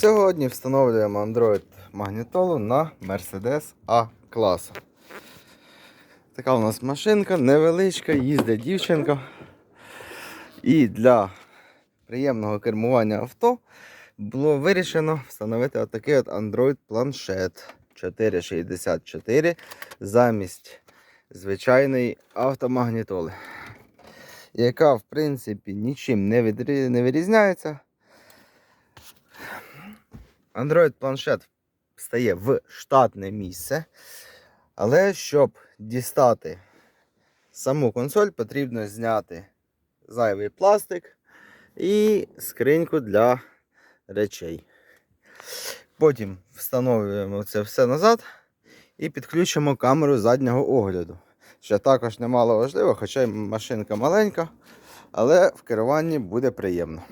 Сьогодні встановлюємо Android магнітолу на Mercedes A класу. Така у нас машинка невеличка, їздить дівчинка. І для приємного кермування авто було вирішено встановити отакий от Android планшет 464 замість звичайної автомагнітоли, яка в принципі нічим не, вирізняється. Android планшет стає в штатне місце. Але щоб дістати саму консоль, потрібно зняти зайвий пластик і скриньку для речей. Потім встановлюємо це все назад і підключимо камеру заднього огляду. Що також немало важливо, хоча машинка маленька, але в керуванні буде приємно.